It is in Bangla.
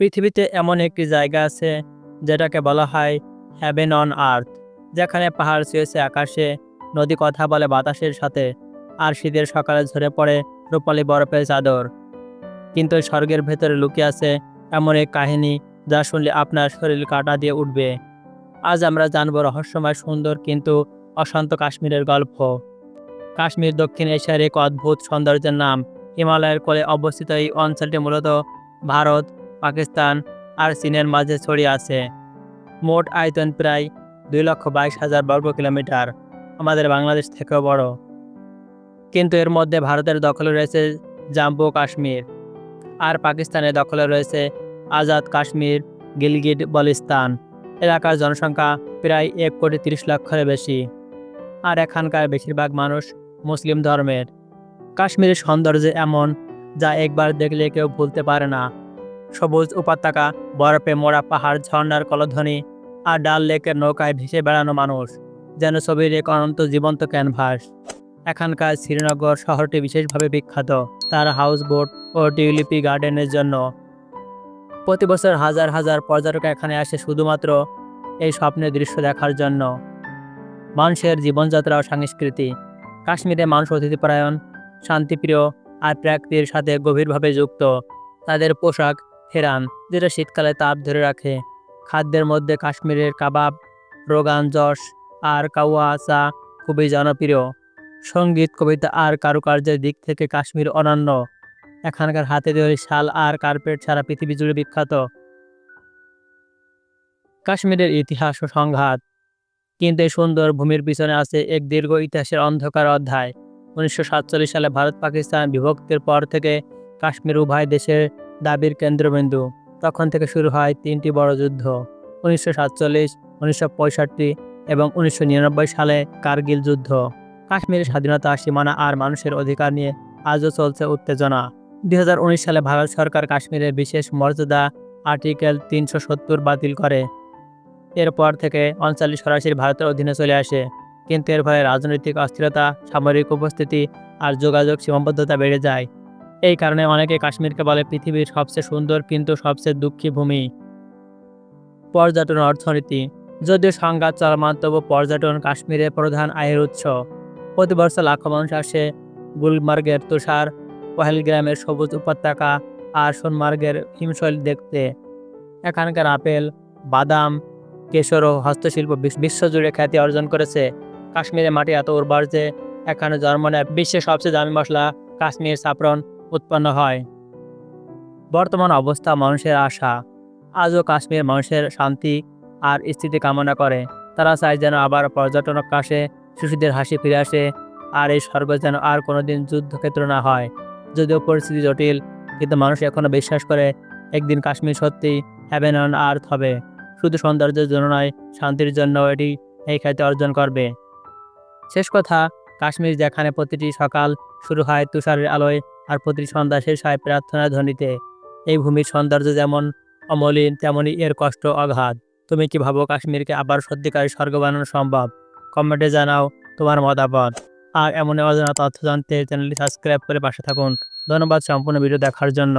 পৃথিবীতে এমন একটি জায়গা আছে যেটাকে বলা হয় হ্যাভেন অন আর্থ, যেখানে পাহাড় ছুঁয়েছে আকাশে, নদী কথা বলে বাতাসের সাথে, আর শীতের সকালে ঝরে পড়ে রূপালি বরফের চাদর। কিন্তু স্বর্গের ভেতরে লুকিয়ে আছে এমন এক কাহিনী যা শুনলে আপনার শরীর কাটা দিয়ে উঠবে। আজ আমরা জানব রহস্যময়, সুন্দর কিন্তু অশান্ত কাশ্মীরের গল্প। কাশ্মীর দক্ষিণ এশিয়ার এক অদ্ভুত সৌন্দর্যের নাম, হিমালয়ের কোলে অবস্থিত এই অঞ্চলটি মূলত ভারত পাকিস্তান আর চীনের মাঝে ছড়িয়ে আছে। মোট আয়তন প্রায় দুই লক্ষ বাইশ হাজার বর্গ কিলোমিটার, আমাদের বাংলাদেশ থেকেও বড়। কিন্তু এর মধ্যে ভারতের দখলে রয়েছে জাম্মু কাশ্মীর, আর পাকিস্তানের দখলে রয়েছে আজাদ কাশ্মীর, গিলগিট বলিস্তান। এলাকার জনসংখ্যা প্রায় এক কোটি তিরিশ লক্ষের বেশি, আর এখানকার বেশিরভাগ মানুষ মুসলিম ধর্মের। কাশ্মীরের সৌন্দর্য এমন যা একবার দেখলে কেউ ভুলতে পারে না। সবুজ উপত্যকা, বরফে মোড়া পাহাড়, ঝর্ণার কলধ্বনি আর ডাল লেকের নৌকায় ভেসে বেড়ানো মানুষ, যেন ছবির এক অনন্ত জীবন্ত ক্যানভাস। এখানকার শ্রীনগর শহরটি বিশেষভাবে বিখ্যাত, তার হাউস বোট ও টিউলিপি গার্ডেনের জন্য। প্রতি বছর হাজার হাজার পর্যটক এখানে আসে শুধুমাত্র এই স্বপ্নের দৃশ্য দেখার জন্য। মানুষের জীবনযাত্রা ও সংস্কৃতি কাশ্মীরে মানুষ অতিথিপরায়ণ, শান্তিপ্রিয় আর প্রকৃতির সাথে গভীরভাবে যুক্ত। তাদের পোশাক ফেরান যেটা শীতকালে তাপ ধরে রাখে। খাদ্যের মধ্যে কাশ্মীরের কাবাব, রোগান জশ আর কাওয়া চা খুবই জনপ্রিয়। সংগীত, কবিতা আর কারুকার্যের দিক থেকে কাশ্মীর অনন্য। এখানকার হাতে তৈরি শাল আর কার্পেট সারা পৃথিবী জুড়ে বিখ্যাত। কাশ্মীরের ইতিহাস ও সংঘাত। কিন্তু এই সুন্দর ভূমির পিছনে আছে এক দীর্ঘ ইতিহাসের অন্ধকার অধ্যায়। উনিশশো সাতচল্লিশ সালে ভারত পাকিস্তান বিভক্তির পর থেকে কাশ্মীর উভয় দেশের দাবির কেন্দ্রবিন্দু। তখন থেকে শুরু হয় তিনটি বড় যুদ্ধ, উনিশশো সাতচল্লিশ, উনিশশো পঁয়ষট্টি এবং উনিশশো নিরানব্বই সালে কার্গিল যুদ্ধ। কাশ্মীরের স্বাধীনতা সীমানা আর মানুষের অধিকার নিয়ে আজও চলছে উত্তেজনা। দুই হাজার উনিশ সালে ভারত সরকার কাশ্মীরের বিশেষ মর্যাদা আর্টিকেল তিনশো সত্তর বাতিল করে। এরপর থেকে অঞ্চলটি সরাসরি ভারতের অধীনে চলে আসে। কিন্তু এর ফলে রাজনৈতিক অস্থিরতা, সামরিক উপস্থিতি আর যোগাযোগ সীমাবদ্ধতা বেড়ে যায়। এই কারণে অনেকে কাশ্মীরকে বলে পৃথিবীর সবচেয়ে সুন্দর কিন্তু সবচেয়ে দুঃখী ভূমি। পর্যটন অর্থনীতি। যদিও সংঘাত চলমান, তবু পর্যটন কাশ্মীরের প্রধান আয়ের উৎস। প্রতি বছর লাখো মানুষ আসে গুলমার্গের তুষার, পহেলগ্রামের সবুজ উপত্যকা আর সোনমার্গের হিমশৈল দেখতে। এখানকার আপেল, বাদাম, কেশর ও হস্তশিল্প বিশ্বজুড়ে খ্যাতি অর্জন করেছে। কাশ্মীরের মাটি এত উর্বর যে, এখানে জন্ম নেয় বিশ্বের সবচেয়ে দামি মশলা কাশ্মীর সাফরন। উৎপন্ন হয়। বর্তমান অবস্থা মানুষের আশা। আজও কাশ্মীর মানুষের শান্তি আর স্থিতি কামনা করে। তারা চায় যেন আবার পর্যটন কাশে, শিশুদের হাসি ফিরে আসে আর এই স্বর্গ যেন আর কোনোদিন যুদ্ধক্ষেত্র না হয়। যদিও পরিস্থিতি জটিল, কিন্তু মানুষ এখনও বিশ্বাস করে একদিন কাশ্মীর সত্যি হ্যাভেন অন আর্থ হবে। শুধু সৌন্দর্যের জন্য নয়, শান্তির জন্য এটি এই খ্যাতি অর্জন করবে। শেষ কথা, কাশ্মীর যেখানে প্রতিটি সকাল শুরু হয় তুষারের আলোয় আর প্রতি সন্ধ্যা সাহেব প্রার্থনা ধ্বনিতে, এই ভূমির সৌন্দর্য যেমন অমলিন তেমনই এর কষ্ট অঘাত তুমি কি ভাবো কাশ্মীরকে আবার সত্যিকারের স্বর্গ বানানো সম্ভব? কমেন্টে জানাও তোমার মতামত। আর এমন অজানা তথ্য জানতে চ্যানেলটি সাবস্ক্রাইব করে পাশে থাকুন। ধন্যবাদ সম্পূর্ণ ভিডিও দেখার জন্য।